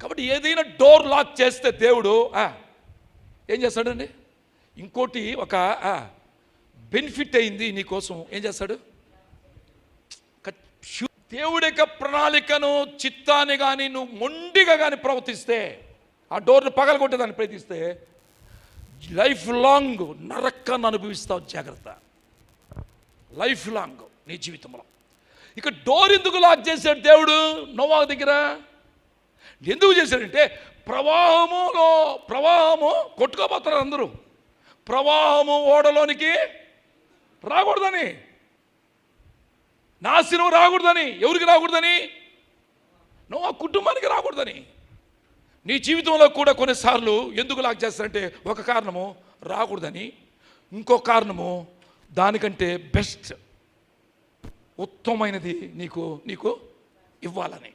కాబట్టి ఏదైనా door lock చేస్తే దేవుడు ఆ, ఏం చేస్తాడండి? ఇంకోటి ఒక బెనిఫిట్ అయింది నీకోసం ఏం చేస్తాడు? దేవుడి యొక్క ప్రణాళికను చిత్తాన్ని కానీ నువ్వు మొండిగా కానీ ప్రవర్తిస్తే ఆ డోర్ను పగలగొట్టేదాన్ని ప్రయత్నిస్తే లైఫ్ లాంగ్ నరకాన్ని అనుభవిస్తావు జాగ్రత్త. లైఫ్ లాంగ్ నీ జీవితంలో. ఇక డోర్ ఎందుకు లాక్ చేశాడు దేవుడు? నోవా దగ్గర ఎందుకు చేశారంటే ప్రవాహములో ప్రవాహము కొట్టుకోబోతున్నారు అందరూ. ప్రవాహము ఓడలోనికి రాకూడదని. నాశనం రాకూడదని. ఎవరికి రాకూడదని? నువ్వు ఆ కుటుంబానికి రాకూడదని. నీ జీవితంలో కూడా కొన్నిసార్లు ఎందుకు లాక్ చేస్తారంటే ఒక కారణము రాకూడదని. ఇంకో కారణము దానికంటే బెస్ట్ ఉత్తమమైనది నీకు నీకు ఇవ్వాలని.